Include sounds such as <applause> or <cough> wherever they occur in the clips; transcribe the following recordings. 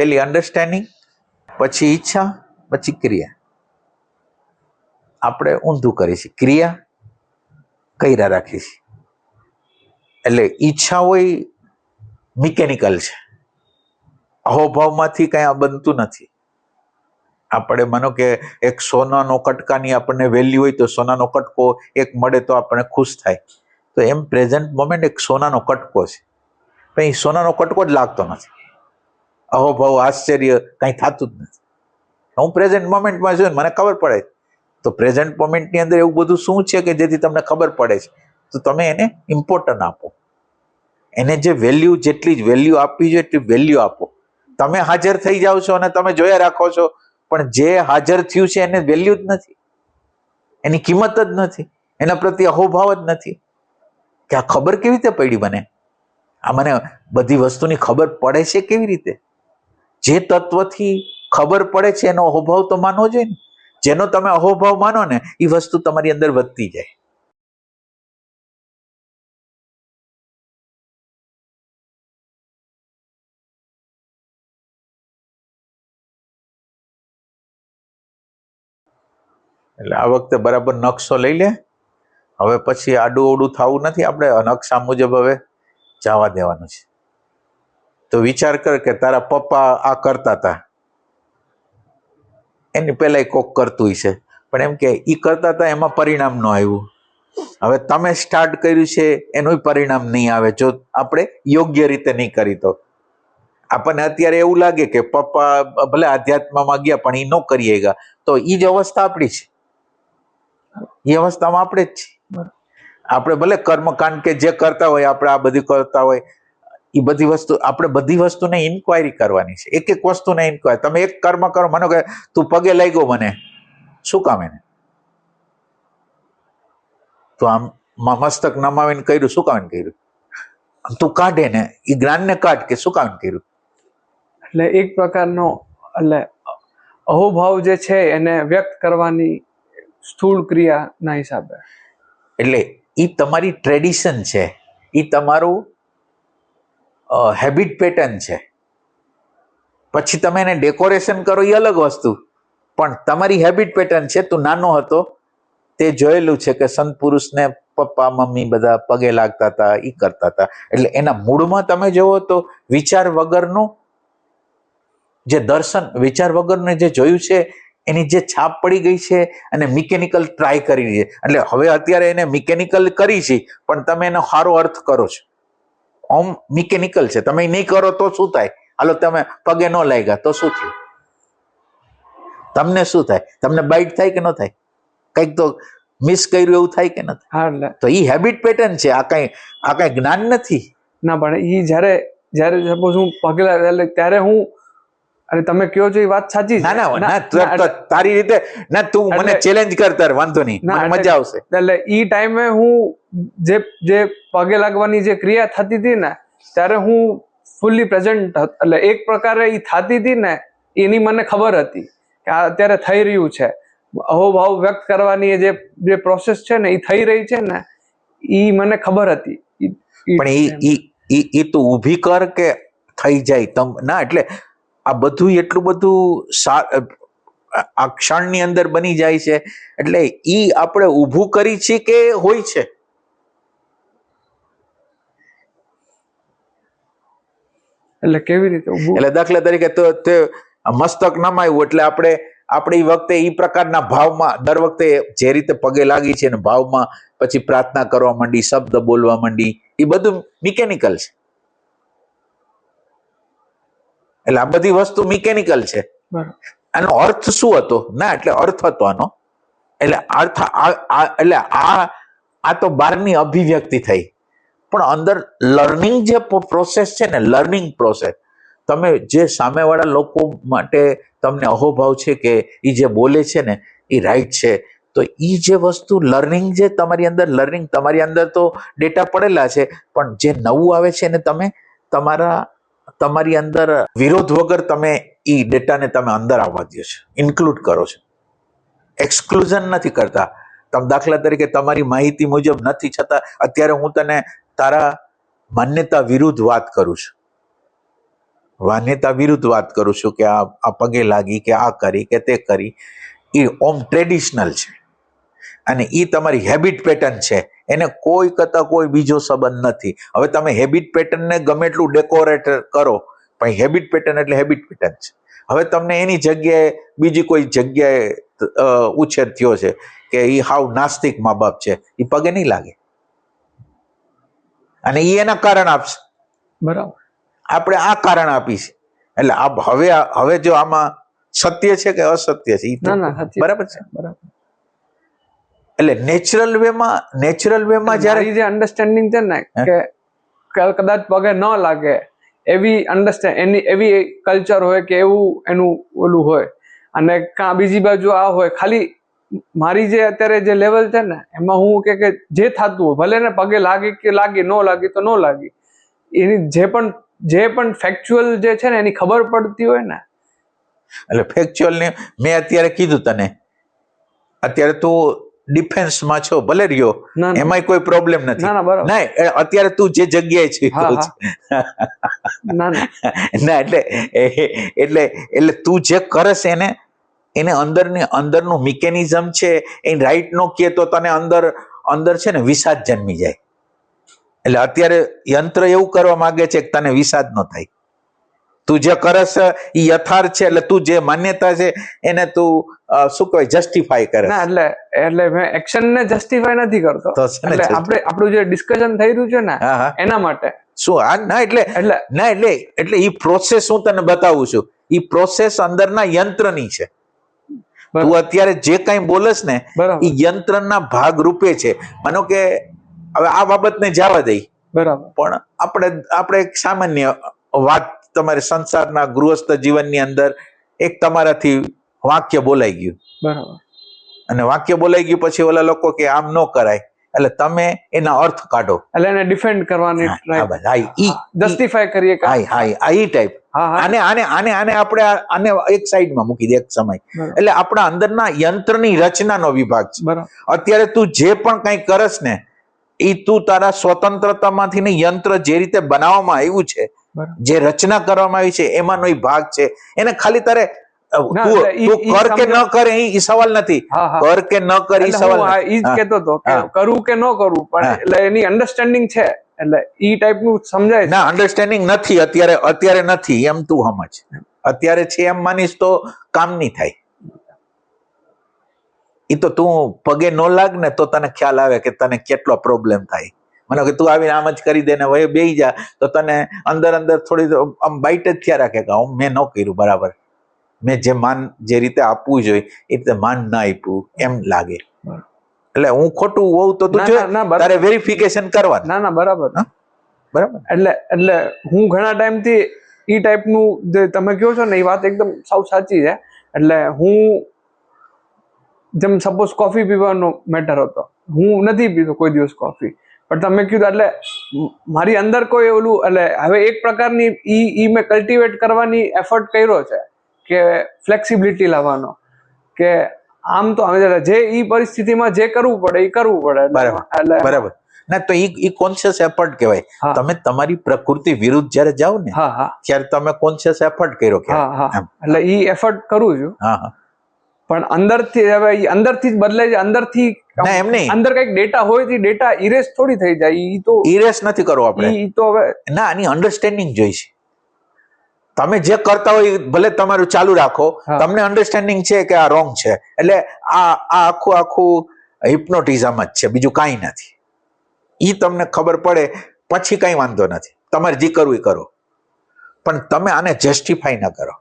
પેલી અન્ડરસ્ટેન્ડિંગ પછી ઈચ્છા, પછી ક્રિયા. આપણે ઊંધું કરીએ છીએ. ક્રિયા કર્યા રાખીએ છીએ. એટલે ઈચ્છા હોય મિકેનિકલ છે. અહોભાવમાંથી કંઈ આ બનતું નથી. આપણે માનો કે એક સોનાનો કટકાની આપણને વેલ્યુ હોય તો સોનાનો કટકો એક મળે તો આપણને ખુશ થાય. તો એમ પ્રેઝન્ટ મોમેન્ટ એક સોનાનો કટકો છે. સોનાનો કટકો જ લાગતો નથી. અહોભાવ આશ્ચર્ય, કંઈ થતું જ નથી. હું પ્રેઝન્ટ મોમેન્ટમાં છું મને ખબર પડે. તો પ્રેઝન્ટ મોમેન્ટની અંદર એવું બધું શું છે કે જેથી તમને ખબર પડે છે? તો તમે એને ઇમ્પોર્ટન્ટ આપો. એને જે વેલ્યુ જેટલી જ વેલ્યુ આપવી જોઈએ એટલી વેલ્યુ આપો. તમે હાજર થઈ જાઓ છો અને તમે જોયા રાખો છો, પણ જે હાજર થયું છે એને વેલ્યુ જ નથી. એની કિંમત જ નથી. એના પ્રત્યે અહોભાવ જ નથી. કે આ ખબર કેવી રીતે પડી મને? આ મને બધી વસ્તુની ખબર પડે છે કેવી રીતે? જે તત્વથી ખબર પડે છે, એનો અહોભાવ તો માનવો જોઈએ ને. જેનો તમે અહોભાવ માનો ને એ વસ્તુ તમારી અંદર વધતી જાય. એટલે આ વખતે બરાબર નકશો લઈ લે. હવે પછી આડું ઓડું થવું નથી આપણે નકશા મુજબ હવે જવા દેવાનું છે. તો વિચાર કર કે તારા પપ્પા આ કરતા હતા એની પહેલા કોક કરતું છે. પણ એમ કે એ કરતા હતા એમાં પરિણામ ન આવ્યું. હવે તમે સ્ટાર્ટ કર્યું છે એનું પરિણામ નહીં આવે. જો આપણે યોગ્ય રીતે નહીં કરી તો. આપણને અત્યારે એવું લાગે કે પપ્પા ભલે આધ્યાત્મમાં ગયા પણ એ ન કરીએ ગયા તો એ જ અવસ્થા આપણી છે. એ અવસ્થામાં આપણે જ છીએ. આપણે ભલે કર્મકાંડ કે જે કરતા હોય આપણે આ બધું કરતા હોય એ બધી વસ્તુ આપણે બધી વસ્તુને ઇન્ક્વાયરી કરવાની છે. એક એક વસ્તુને ઇન્ક્વાયરી તમે એક કર્મ કરો માનો કે તું પગે લાગ્યો મને. શું કામ એને? તો આમ મસ્તક નમાવીને કર્યું શું કામ કર્યું? તું કાઢે ને એ જ્ઞાનને કાઢ કે શું કામ કર્યું? એટલે એક પ્રકારનો એટલે અહોભાવ જે છે એને વ્યક્ત કરવાની સ્થૂળ ક્રિયાના હિસાબે. એટલે એ તમારી ટ્રેડિશન છે. એ તમારું હેબિટ પેટર્ન છે. પછી તમે એને ડેકોરેશન કરો એ અલગ વસ્તુ. પણ તમારી હેબિટ પેટર્ન છે, તું નાનો હતો, તે જોયેલું છે કે સંત પુરુષને પપ્પા, મમ્મી બધા પગે લાગતા હતા એ કરતા હતા. એટલે એના મૂળમાં તમે જોવો તો વિચાર વગરનું જે દર્શન, વિચાર વગરનું જે જોયું છે, એની જે છાપ પડી ગઈ છે અને મિકેનિકલ ટ્રાય કરી છે. એટલે હવે અત્યારે એને મિકેનિકલ કરી છે, પણ તમે એનો સારો અર્થ કરો છો. ઓમ મિકેનિકલ છે. તમે નહીં કરો તો શું થાય? હાલો તમે પગે ન લાગ્યા તો શું થયું? તમને શું થાય? તમને બાઇટ થાય કે ન થાય? કંઈક તો મિસ કર્યું એવું થાય કે ન થાય? હા તો એ હેબિટ પેટર્ન છે. આ કઈ આ કઈ જ્ઞાન નથી? ના પણ એ જ્યારે જ્યારે સપોઝ હું પગલા ત્યારે હું અને તમે કહો છો એ વાત સાચી છે. ના ના તારી રીતે ના તું મને ચેલેન્જ કર તાર વાંધો નહીં. મને મજા આવશે. એટલે ઈ ટાઈમે હું જે જે પગે લાગવાની જે ક્રિયા થતી હતી ને ત્યારે હું ફૂલ્લી પ્રેઝન્ટ એટલે એક પ્રકારે ઈ થતી હતી ને એની મને ખબર હતી કે આ અત્યારે થઈ રહ્યું છે. અહોભાવ વ્યક્ત કરવાની જે જે પ્રોસેસ છે ને એ થઈ રહી છે ને ઈ મને ખબર હતી. પણ એ ઈ ઈ તું ઊભી કર કે થઈ જાય તમ ના એટલે આ બધું એટલું બધું આ- ક્ષણની અંદર બની જાય છે. એટલે ઈ આપણે ઊભું કરી છે કે હોય છે? એટલે કેવી રીતે એટલે દાખલા તરીકે તો તે મસ્તક નમાયું એટલે આપણે આપણે એ વખતે ઈ પ્રકારના ભાવમાં દર વખતે જે રીતે પગે લાગી છે ને ભાવમાં પછી પ્રાર્થના કરવા માંડી શબ્દ બોલવા માંડી એ બધું મિકેનિકલ છે. એટલે આ બધી વસ્તુ મિકેનિકલ છે. આનો અર્થ શું હતો? ના એટલે અર્થ હતો આનો. એટલે અર્થ એટલે આ આ તો બહારની અભિવ્યક્તિ થઈ. પણ અંદર લર્નિંગ જે પ્રોસેસ છે ને લર્નિંગ પ્રોસેસ તમે જે સામેવાળા લોકો માટે તમને અહોભાવ છે કે એ જે બોલે છે ને એ રાઈટ છે તો એ જે વસ્તુ લર્નિંગ જે તમારી અંદર લર્નિંગ તમારી અંદર તો ડેટા પડેલા છે પણ જે નવું આવે છે ને તમે તમારા તમારી અંદર વિરોધ વગર તમે એ ડેટાને તમે અંદર આવવા દો છો ઇન્ક્લુડ કરો છો. એક્સક્લુઝન નથી કરતા. તમે દાખલા તરીકે તમારી માહિતી મુજબ નથી છતાં અત્યારે હું તને તારા માન્યતા વિરુદ્ધ વાત કરું છું. માન્યતા વિરુદ્ધ વાત કરું છું કે આ આ પગે લાગી કે આ કરી કે તે કરી. એ ઓમ ટ્રેડિશનલ છે. અને એ તમારી હેબિટ પેટર્ન છે. એને કોઈ કરતા કોઈ બીજો સંબંધ નથી. હવે તમે હેબિટ પેટર્નને ગમે એટલું ડેકોરેટ કરો પણ હેબિટ પેટર્ન એટલે હેબિટ પેટર્ન છે. હવે તમને એની જગ્યાએ બીજી કોઈ જગ્યાએ ઉછેર થયો છે કે એ હાવ નાસ્તિક મા બાપ છે એ પગે નહીં લાગે. અને એ એના કારણ આપશે. બરાબર. આપણે આ કારણ આપીશ એટલે આ હવે હવે જો આમાં સત્ય છે કે અસત્ય છે ના ના બરાબર છે? બરાબર. એટલે નેચરલ વેમાં નેચરલ વેમાં જ્યારે જે અન્ડરસ્ટેન્ડિંગ છે ને કે કદાચ પગે ન લાગે એવી અન્ડરસ્ટેન્ડ એની એવી કલ્ચર હોય કે એવું એનું ઓલું હોય. અને કાં બીજી બાજુ આ હોય ખાલી મારી જે અત્યારે જે લેવલ છે ને એમાં હું કે કે જે થતું હોય ભલે ને પગે લાગે કે લાગે ન લાગે તો ન લાગે. એની જે પણ જે પણ ફેક્ચ્યુઅલ જે છે ને એની ખબર પડતી હોય ને. એટલે ફેક્ચ્યુઅલ ને મેં અત્યારે કીધું તને. અત્યારે તું ડિફેન્સમાં છો ભલે રહ્યો. એમાંય કોઈ પ્રોબ્લેમ નથી. ના બરાબર. ના અત્યારે તું જે જગ્યાએ છે. ના ના. <laughs> એટલે એટલે એટલે તું જે કરસ એને એને અંદરની અંદરનું મિકેનિઝમ છે એ રાઈટ નો કે તો તને અંદર અંદર છે ને વિષાદ જન્મી જાય. એટલે અત્યારે યંત્ર એવું કરવા માંગે છે કે તને વિષાદ ન થાય. તું જે કરસ એ યથાર્થ છે એટલે તું જે માન્યતા છે એને તું શું કહેવાય જસ્ટિફાય કરે ના એટલે એટલે મેં એક્શન ને જસ્ટિફાય નથી કરતો. એટલે આપણે આપણું જે ડિસ્કશન થઈ રહ્યું છે ને એના માટે. શું આ ના એટલે એટલે ના એટલે એટલે એ પ્રોસેસ હું તને બતાવું છું. એ પ્રોસેસ અંદરના યંત્રની છે. તું અત્યારે જે કઈ બોલસ ને એ યંત્રના ભાગ રૂપે છે. માનો કે હવે આ બાબતને જવા દઈ. બરાબર. પણ આપણે આપણે એક સામાન્ય વાત તમારે સંસારના ગૃહસ્થ જીવનની અંદર એક તમારાથી વાક્ય બોલાઈ ગયું. બરાબર. અને વાક્ય બોલાઈ ગયું પછી ઓલા લોકો કે આમ ન કરાય. એટલે તમે એના અર્થ કાઢો. એટલે એને ડિફેન્ડ કરવાની હા, ઈ- જસ્ટિફાય કરીએ કે હા હા આ ઈ ટાઈપ આને આને આને આને આપણે આને એક સાઈડમાં મૂકી દે એક સમય. એટલે આપણા અંદરના યંત્રની રચનાનો વિભાગ છે. બરાબર. અત્યારે તું જે પણ કંઈ કરસ ને એ તું તારા સ્વતંત્રતામાંથી ને યંત્ર જે રીતે બનાવવામાં આવ્યું છે જે રચના કરવામાં આવી છે એમાંનો એ ભાગ છે. એને ખાલી તારે અ, ના, તું એટલે ઈ- તું ઈ કર કે ન કરે ઈ ઈ સવાલ નથી. હા હા. કર કે ન કર ઈ સવાલ હું આ નથી. ઈ જ હા. હતો કરવું કે ન કરવું પણ એટલે એની અન્ડરસ્ટેન્ડિંગ છે. એટલે ઈ ટાઈપનું સમજાય ના અન્ડરસ્ટેન્ડિંગ નથી. અત્યારે અત્યારે નથી. એમ તું સમજ. અત્યારે છે એમ માનીશ તો કામ નહીં થાય. એ તો તું પગે ન લાગ ને તો તને ખ્યાલ આવે કે તને કેટલો પ્રોબ્લેમ થાય. મને કે તું આવીને આમ જ કરી દે ને વય બેહી જા. તો તને અંદર અંદર થોડી આમ બાઇટ જ થયા રાખે કે હું મેં ન કર્યું બરાબર. મેં જે માન જે રીતે આપવું જોઈએ એ રીતે માન ના આપ્યું એમ લાગે. એટલે હું ખોટું હોઉં તો તું. તારે વેરિફિકેશન કરવા ના ના બરાબર. બરાબર. એટલે એટલે હું ઘણા ટાઈમથી એ ટાઈપનું જે તમે કહો છો ને એ વાત એકદમ સાવ સાચી છે. એટલે હું જેમ સપોઝ કોફી પીવાનો મેટર હતો. હું નથી પીતો કોઈ દિવસ કોફી પણ તમે કીધું એટલે મારી અંદર કોઈ ઓલું એટલે હવે એક પ્રકારની ઈ ઈ મેં કલ્ટિવેટ કરવાની એફર્ટ કર્યો છે. કે ફ્લેક્સિબિલિટી લાવવાનો. કે આમ તો અમે જે ઈ પરિસ્થિતિમાં જે કરવું પડે એ કરવું પડે. બરાબર, એટલે બરાબર. ના તો ઈ ઈ કોન્શિયસ એફર્ટ કહેવાય. તમે તમારી પ્રકૃતિ વિરુદ્ધ જ્યારે જાઓ ને હા હા. ત્યારે તમે કોન્શિયસ એફર્ટ કર્યો કે. એટલે ઈ એફર્ટ કરું છું. હા હા. પણ અંદરથી હવે અંદરથી જ બદલે છે. અંદરથી ના એમ નહીં. અંદર કંઈક ડેટા હોય તો ડેટા ઇરેઝ થોડી થઈ જાય. ઈ તો ઇરેસ નથી કરવો આપણે. ઈ તો હવે ના આની અન્ડરસ્ટેન્ડિંગ જોઈશે. તમે જે કરતા હોય ભલે તમારું ચાલુ રાખો તમને અન્ડરસ્ટેન્ડિંગ છે કે આ રોંગ છે. એટલે આ આ આખું આખું હિપ્નોટિઝમ જ છે બીજું કાંઈ નથી. એ તમને ખબર પડે પછી કાંઈ વાંધો નથી. તમારે જે કરવું એ કરો. પણ તમે આને જસ્ટિફાઈ ન કરો.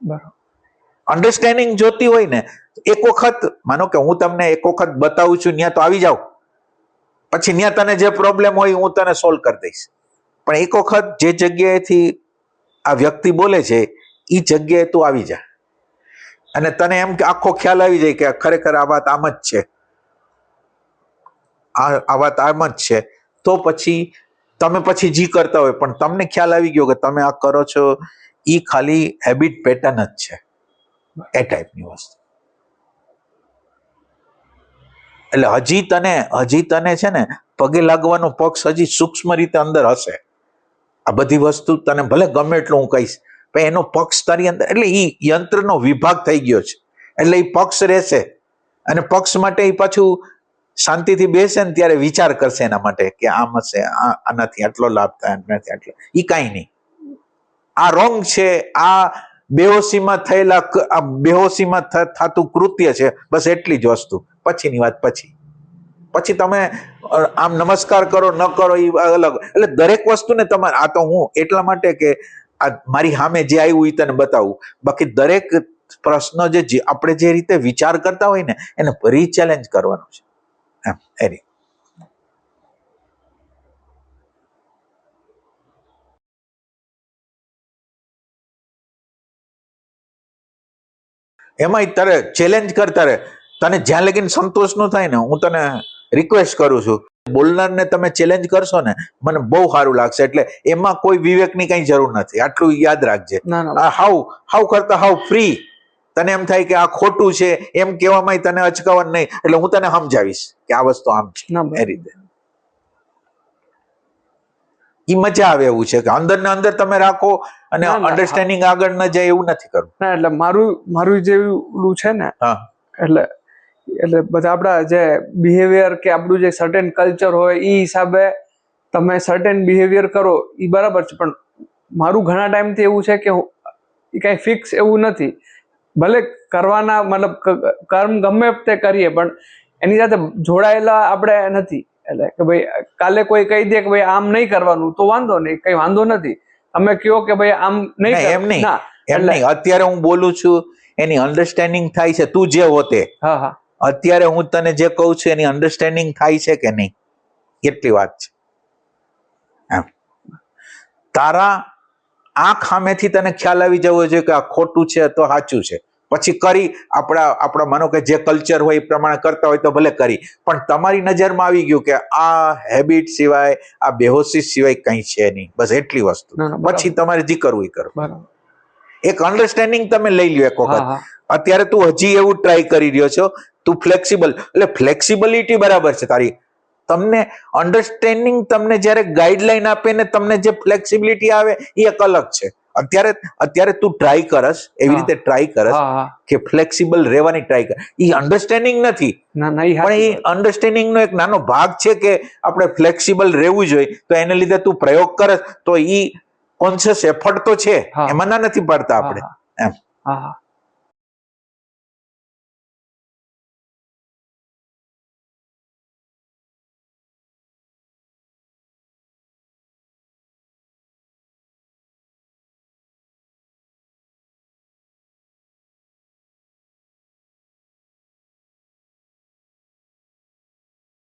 બરાબર. અન્ડરસ્ટેન્ડિંગ જોતી હોય ને એક વખત માનો કે હું તમને એક વખત બતાવું છું ત્યાં તો આવી જાવ પછી ત્યાં તને જે પ્રોબ્લેમ હોય હું તને સોલ્વ કરી દઈશ. પણ એક વખત જે જગ્યાએથી આ વ્યક્તિ બોલે છે એ જગ્યાએ તું આવી જા. અને તને એમ કે આખો ખ્યાલ આવી જાય કે ખરેખર આ વાત આમ જ છે. આ વાત આમ જ છે. તો પછી તમે પછી જી કરતા હોય, પણ તમને ખ્યાલ આવી ગયો કે તમે આ કરો છો એ ખાલી હેબિટ પેટર્ન જ છે. એ ટાઈપની વસ્તુ. એટલે હજી તને હજી તને છે ને પગે લાગવાનો પક્ષ હજી સૂક્ષ્મ રીતે અંદર હશે. આ બધી વસ્તુ તને ભલે ગમે એટલું હું કહીશ, પણ એનો પક્ષ તારી અંદર, એટલે એ યંત્રનો વિભાગ થઈ ગયો છે. એટલે એ પક્ષ રહેશે. અને પક્ષ માટે એ પાછું શાંતિથી બેસે ને ત્યારે વિચાર કરશે એના માટે કે આમ હશે આનાથી આટલો લાભ થાય, આનાથી આટલો. એ કાંઈ નહીં. આ રોંગ છે, આ બેહોશીમાં થયેલા બેહોશીમાં થતું કૃત્ય છે, બસ એટલી જ વસ્તુ. પછીની વાત પછી. પછી તમે આમ નમસ્કાર કરો, ન કરો એ અલગ. એટલે દરેક વસ્તુને તમારે આ તો હું એટલા માટે કે, આ મારી સામે જે આવ્યું એ તને બતાવું. બાકી દરેક પ્રશ્ન જે આપણે જે રીતે વિચાર કરતા હોય ને, એને ફરી ચેલેન્જ કરવાનું છે. એમ એની. એમાંય તારે ચેલેન્જ કર તારે તને જ્યાં લગીને સંતોષ ન થાય ને, હું તને રિક્વેસ્ટ કરું છું. બોલનારને તમે ચેલેન્જ કરશો ને મને બહુ સારું લાગશે. એટલે એમાં કોઈ વિવેકની કઈ જરૂર નથી. આટલું યાદ રાખજે. હાવ હાવ કરતા હાવ ફ્રી તને એમ થાય કે આ ખોટું છે એમ કહેવામાં તને અચકાવન નહીં. એટલે હું તને સમજાવીશ કે આ વસ્તુ આમ છે. ના એ રીતે. ઈ મજા આવે એવું છે કે અંદર ને અંદર તમે રાખો અને અન્ડરસ્ટેન્ડિંગ આગળ ન જાય એવું નથી કરવું. એટલે મારું મારું જેવું છે ને એટલે એટલે બધા આપણા જે બિહેવિયર કે આપણું જે સર્ટેન કલ્ચર હોય એ હિસાબે તમે સર્ટેન બિહેવિયર કરો એ બરાબર છે. પણ મારું ઘણા ટાઈમથી એવું છે કે એ કાંઈ ફિક્સ એવું નથી. ભલે કરવાના મતલબ કર્મ ગમે તે કરીએ પણ એની સાથે જોડાયેલા આપણે નથી. એટલે કે ભાઈ કાલે કોઈ કહી દે કે ભાઈ આમ નહીં કરવાનું તો વાંધો નહીં કઈ વાંધો નથી. તમે કહો કે ભાઈ આમ નહીં એમ નહીં. એમ એટલે- નહીં. અત્યારે હું બોલું છું એની અન્ડરસ્ટેન્ડિંગ થાય છે તું જે હોતે. હા હા. અત્યારે હું તને જે કહું છું એની અન્ડરસ્ટેન્ડિંગ થાય છે કે નહીં? કેટલી વાત છે. તારા આંખ સામેથી તને ખ્યાલ આવી જવો જોઈએ કે આ ખોટું છે તો સાચું છે. પછી કરી આપણા આપણા માનો કે જે કલ્ચર હોય એ પ્રમાણે કરતા હોય તો ભલે કરી. પણ તમારી નજરમાં આવી ગયું કે આ હેબિટ સિવાય આ બેહોશી સિવાય કંઈ છે નહીં. બસ એટલી વસ્તુ. પછી તમારે જે કરવું. એ કરો એક અન્ડરસ્ટેન્ડિંગ તમે લઈ લ્યો એક વખત. અત્યારે તું હજી એવું ટ્રાય કરી રહ્યો છો તું ફ્લેક્સિબલ એટલે ફ્લેક્સિબિલિટી બરાબર છે તારી. તમને અન્ડરસ્ટેન્ડિંગ તમને જ્યારે ગાઈડલાઈન આપે ને તમને જે ફ્લેક્સિબિલિટી આવે એ એક અલગ છે. અત્યારે અત્યારે તું ટ્રાય કરસ એવી રીતે ટ્રાય કરસ કે ફ્લેક્સિબલ રહેવાની ટ્રાય કર. એ અન્ડરસ્ટેન્ડિંગ નથી. પણ એ અન્ડરસ્ટેન્ડિંગ નો એક નાનો ભાગ છે કે આપણે ફ્લેક્સિબલ રહેવું જોઈએ તો એને લીધે તું પ્રયોગ કરસ તો ઈ કોન્શિયસ એફર્ટ તો છે. એમાં ના નથી પાડતા આપણે. એમ. હા હા.